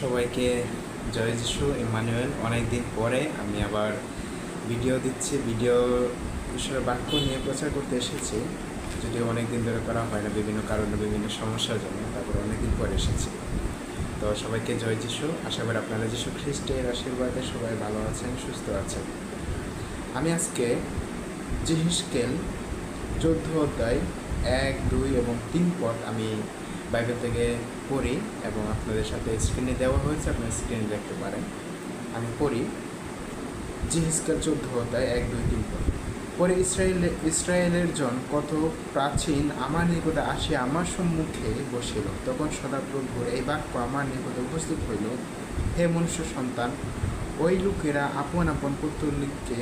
সবাইকে জয় যিশু, ইমানুয়েল। অনেক দিন পরে আমি আবার ভিডিও দিচ্ছি। ভিডিও ঈশ্বরের বাক্য নিয়ে প্রচার করতে এসেছি। যদিও অনেক দিন ধরে করা হয় না, বিভিন্ন কারণে, বিভিন্ন সমস্যার জন্য। তারপরে অনেক দিন পরে এসেছি। তো সবাইকে জয় যিশু। আশা করি আপনারা যিশু খ্রিস্টের আশীর্বাদে সবাই ভালো আছেন, সুস্থ আছেন। আমি আজকে জিহিসকেল চোদ্দ অধ্যায় এক, দুই এবং তিন পথ আমি বাইবেল থেকে পড়ি এবং আপনাদের সাথে স্ক্রিনে দেওয়া হয়েছে, আপনার স্ক্রিনে দেখতে পারেন। আমি পড়ি জিহিসকেল চোদ্দ অধ্যায় এক, দুই, তিন পর পরে ইসরায়েল, ইসরায়েলের জন কত প্রাচীন আমার নিকটে আসে আমার সম্মুখে বসিল। তখন সদাপ্রভুর এই বাক্য আমার নিকটে উপস্থিত হইল, হে মনুষ্য সন্তান, ওই লোকেরা আপন আপন পুত্রলিককে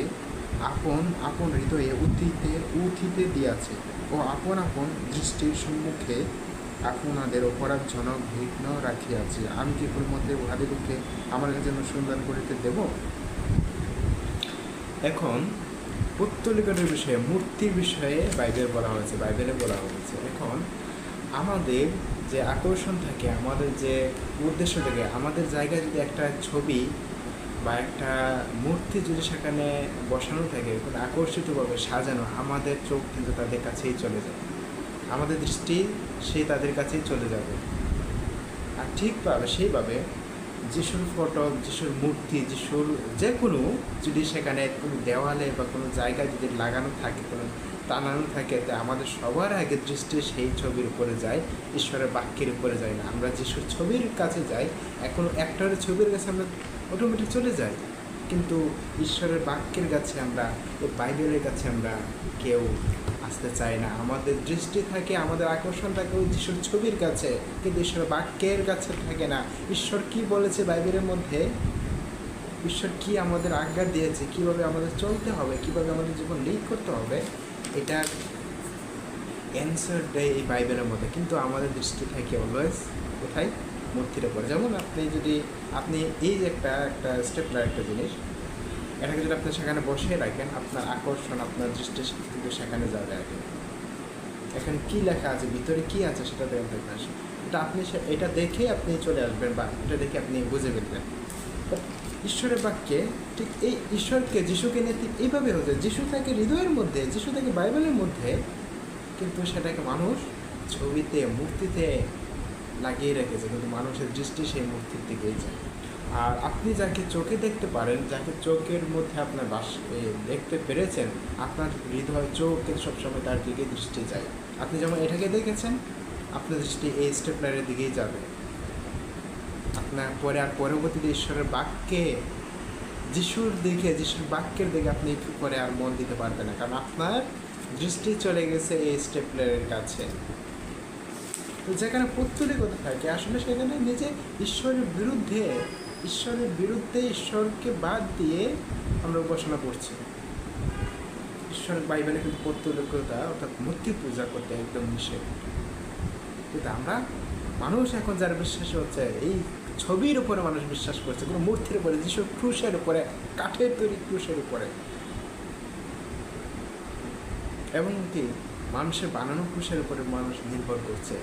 আপন আপন হৃদয়ে উঠিতে উঠিতে দিয়াছে ও আপন আপন দৃষ্টির সম্মুখে আপনাদের অপরাধজনক বিঘ্ন রাখিয়াছে। আমি কি মধ্যে উহাদিগকে আমার কাছে অনুসন্ধান করিতে দেব? এখন পুত্তলিকটের বিষয়ে, মূর্তির বিষয়ে বাইবেল বলা হয়েছে, বাইবেলে বলা হয়েছে। এখন, আমাদের যে আকর্ষণ থাকে, আমাদের যে উদ্দেশ্য থাকে, আমাদের জায়গায় যদি একটা ছবি বা একটা মূর্তি যদি সেখানে বসানো থাকে আকর্ষিতভাবে সাজানো আমাদের চোখ কিন্তু তাদের কাছেই চলে যায়। আমাদের দৃষ্টি সেই তাদের কাছেই চলে যাবে। আর ঠিকভাবে সেইভাবে যিশুর ফটো যিশুর মূর্তি, যিশুর যে কোনো যদি সেখানে কোনো দেওয়ালে বা কোনো জায়গায় যদি লাগানো থাকে, কোনো টানানো থাকে, তা আমাদের সবার আগে দৃষ্টি সেই ছবির উপরে যায়, ঈশ্বরের বাক্যের উপরে যায় না। আমরা যিশুর ছবির কাছে যাই, এখন একটার ছবির কাছে আমরা অটোমেটিক চলে যাই। কিন্তু ঈশ্বরের বাক্যের কাছে আমরা বাইবেলের কাছে আমরা কেউ আসতে চাই না। আমাদের দৃষ্টি থাকে, আমাদের আকর্ষণ থাকে ওই যিশুর ছবির কাছে, কিন্তু ঈশ্বরের বাক্যের কাছে থাকে না। ঈশ্বর কি বলেছে বাইবেলের মধ্যে? ঈশ্বর কি আমাদের আজ্ঞা দিয়েছে? কীভাবে আমাদের চলতে হবে? কীভাবে আমাদের জীবন লিড করতে হবে? এটা অ্যান্সার দেয় এই বাইবেলের মধ্যে। কিন্তু আমাদের দৃষ্টি থাকে অলওয়েজ কোথায়? মূর্তির উপরে। যেমন আপনি যদি, আপনি এই যে একটা একটা স্টেপলার একটা জিনিস এটাকে যদি আপনি সেখানে বসিয়ে রাখেন, আপনার আকর্ষণ, আপনার দৃষ্টি কিন্তু সেখানে যাবে আগে। এখানে কি লেখা আছে, ভিতরে কি আছে সেটা দেখেন আসে এটা আপনি এটা দেখে আপনি চলে আসবেন বা এটা দেখে আপনি বুঝে ফেলবেন। ঈশ্বরের বাক্যে ঠিক এই ঈশ্বরকে, যিশুকে নিয়ে ঠিক এইভাবে হচ্ছে যিশু থাকে হৃদয়ের মধ্যে, যিশু থাকে বাইবেলের মধ্যে, কিন্তু সেটাকে মানুষ ছবিতে, মূর্তিতে লাগিয়ে রেখেছে। কিন্তু মানুষের দৃষ্টি সেই মূর্তির দিকেই যায়। আর আপনি যাকে চোখে দেখতে পারেন, যাকে চোখের মধ্যে আপনার বাস দেখতে পেরেছেন, আপনার হৃদয়, চোখ সবসময় তার দিকে দৃষ্টি যায়। আপনি যেমন এটাকে দেখেছেন, আপনার দৃষ্টি এই স্টেপলারের দিকেই যাবে। আপনার পরে আর পরবর্তীতে ঈশ্বরের বাক্যে, যিশুর দিকে, যিশুর বাক্যের দিকে আপনি একটু পরে আর মন দিতে পারবেন না, কারণ আপনার দৃষ্টি চলে গেছে এই স্টেপলারের কাছে। তো যেখানে পৌত্তলিকতা থাকে, আসলে সেখানে নিজে ঈশ্বরের বিরুদ্ধে ঈশ্বরের বিরুদ্ধে ঈশ্বরকে বাদ দিয়ে আমরা উপাসনা করছি। ঈশ্বরের বাইবেলে কিন্তু পৌত্তলিকতা অর্থাৎ মূর্তি পূজা করতে একদম নিষেধ। কিন্তু আমরা মানুষ এখন যার বিশ্বাসী হচ্ছে এই ছবির উপরে মানুষ বিশ্বাস করছে, কোনো মূর্তির উপরে, যিশু ক্রুশের উপরে, কাঠের তৈরি ক্রুশের উপরে। এবং কি মানুষের বানানো ক্রুশের উপরে মানুষ নির্ভর করছে।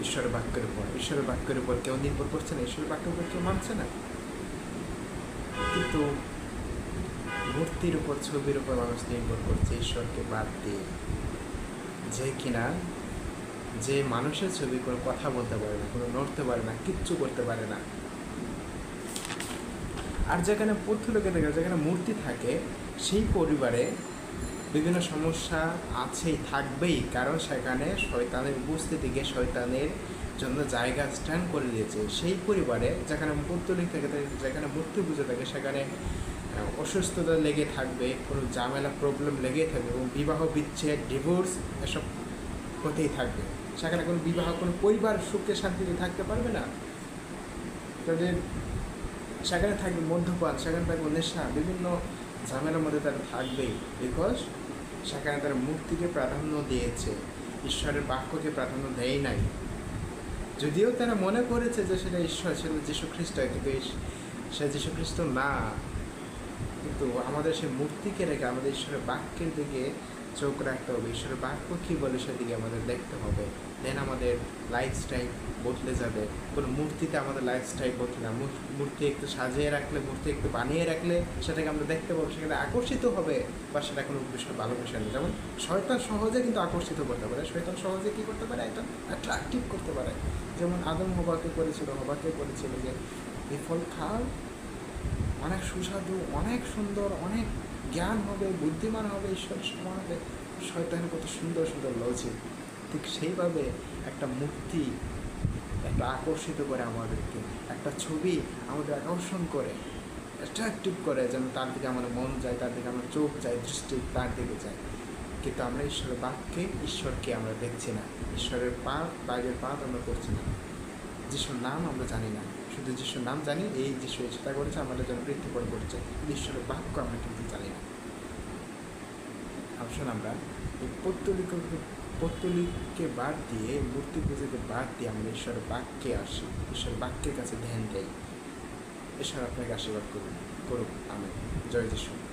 ঈশ্বরের বাক্যের উপর, ঈশ্বরের বাক্যের উপর কেউ নির্ভর করছে না, ঈশ্বরের বাক্যের উপর কেউ মানছে না। কিন্তু মূর্তির উপর, ছবির উপর মানুষ নির্ভর করছে ঈশ্বরকে বাদ দিয়ে। যে কিনা যে মানুষের ছবি কোনো কথা বলতে পারে না, কোনো নড়তে পারে না, কিচ্ছু করতে পারে না। আর যেখানে পথ্যলোকে থাকে যেখানে মূর্তি থাকে, সেই পরিবারে বিভিন্ন সমস্যা আছেই, থাকবেই, কারণ সেখানে শয়তানের উপস্থিতিকে শয়তানের জন্য জায়গা স্ট্যান্ড করে দিয়েছে। সেই পরিবারে যেখানে পুত্তলিক থেকে যেখানে মূর্তি পুজো থাকে, সেখানে অসুস্থতা লেগে থাকবে, কোনো ঝামেলা প্রবলেম লেগেই থাকবে এবং বিবাহ বিচ্ছেদ ডিভোর্স এসব হতেই থাকবে। সেখানে কোনো বিবাহ, কোনো পরিবার সুখে শান্তিতে থাকতে পারবে না। তাদের সেখানে থাকবে মদ্যপান, সেখানে থাকবে নেশা, বিভিন্ন ঝামেলার মধ্যে তারা থাকবেই বিকজ সেখানে তারা মুক্তিকে প্রাধান্য দিয়েছে, ঈশ্বরের বাক্যকে প্রাধান্য দেয় নাই। যদিও তারা মনে করেছে যে সেটা ঈশ্বর সেটা যীশু খ্রিস্ট কিন্তু সে যীশু খ্রিস্ট না, কিন্তু আমাদের সে মূর্তিকে রেখে আমাদের ঈশ্বরের বাক্যের দিকে চোখ রাখতে হবে, ঈশ্বরের বাক্য কী বলে সেদিকে আমাদের দেখতে হবে। দেন আমাদের লাইফস্টাইল বদলে যাবে। কোনো মূর্তিতে আমাদের লাইফস্টাইল বদলে না। মূর্তি একটু সাজিয়ে রাখলে, মূর্তি একটু বানিয়ে রাখলে সেটাকে আমরা দেখতে পাবো, সেখানে আকর্ষিত হবে বা সেটা কোনো বিষয় ভালো বিষয় না যেমন শয়তান সহজে কিন্তু আকর্ষিত করতে পারে। শয়তান সহজে কী করতে পারে? একটা অ্যাট্রাকটিভ করতে পারে। যেমন আদম হবাকে করেছিল হবাকে করেছিল যে এই ফল অনেক সুস্বাদু, অনেক সুন্দর, অনেক জ্ঞান হবে, বুদ্ধিমান হবে ঈশ্বরের সমান হবে। শয়তানের কত সুন্দর সুন্দর লজিক ঠিক সেইভাবে একটা মূর্তি একটা আকর্ষিত করে আমাদেরকে, একটা ছবি আমাদের আকর্ষণ করে অ্যাট্রাকটিভ করে, যেন তার দিকে আমাদের মন যায়, তার দিকে আমার চোখ যায়, দৃষ্টি তার দিকে যায়। কিন্তু আমরা ঈশ্বরের বাক্যে, ঈশ্বরকে আমরা দেখছি না। ঈশ্বরের পা, বাইরের পা আমরা করছি না। যিশুর নাম আমরা জানি না। শুধু যিশুর নাম জানি, এই যিশু সেটা করেছে, আমাদের জন্য করেছে। কিন্তু ঈশ্বরের বাক্য আমরা কিন্তু জানি না। আসুন আমরা এই পত্তলিক পত্তলিককে বাদ দিয়ে, মূর্তি পুজোকে বাদ দিয়ে আমরা ঈশ্বরের বাক্যে আসি। ঈশ্বরের বাক্যের কাছে ধ্যান দেই। ঈশ্বর আপনাকে আশীর্বাদ করুন, করুক। আমি জয় যিশু।